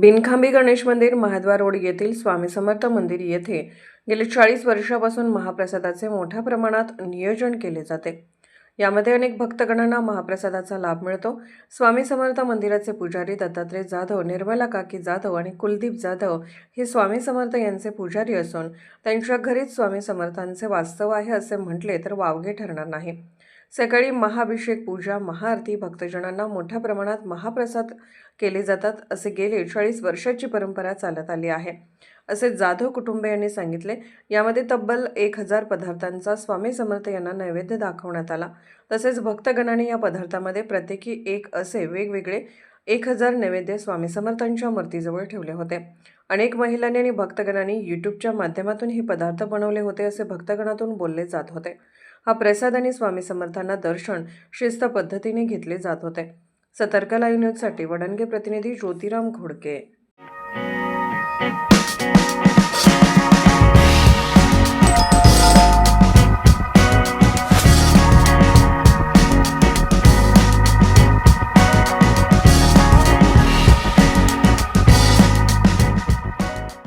बिनखांबी गणेश मंदिर महाद्वार रोड येथील स्वामी समर्थ मंदिर येथे गेले चाळीस वर्षापासून महाप्रसादाचे मोठ्या प्रमाणात नियोजन केले जाते. यामध्ये अनेक भक्तगणांना महाप्रसादाचा लाभ मिळतो. स्वामी समर्थ मंदिराचे पुजारी दत्तात्रय जाधव निर्मला काकी जाधव आणि कुलदीप जाधव हे स्वामी समर्थ यांचे पुजारी असून त्यांच्या घरीच स्वामी समर्थांचे वास्तव आहे असे म्हटले तर वावगे ठरणार नाही. सकाळी महाभिषेक पूजा महाआरती भक्तजनांना मोठ्या प्रमाणात महाप्रसाद केले जातात असे गेले चाळीस वर्षाची परंपरा चालत आली आहे. असे जाधव कुटुंबियांनी सांगितले. यामध्ये तब्बल एक हजार पदार्थांचा स्वामी समर्थ यांना नैवेद्य दाखवण्यात आला. तसेच भक्तगणाने या पदार्थामध्ये प्रत्येकी एक असे वेगवेगळे एक हजार नैवेद्य स्वामी समर्थांच्या मूर्तीजवळ ठेवले होते. अनेक महिलांनी आणि भक्तगणांनी यूट्यूबच्या माध्यमातून हे पदार्थ बनवले होते असे भक्तगणातून बोलले जात होते. हा प्रसाद आणि स्वामी समर्थांना दर्शन शिस्त पद्धतीने घेतले जात होते. सतर्क लाईव्ह न्यूजसाठी वडणगे प्रतिनिधी ज्योतिराम घोडके.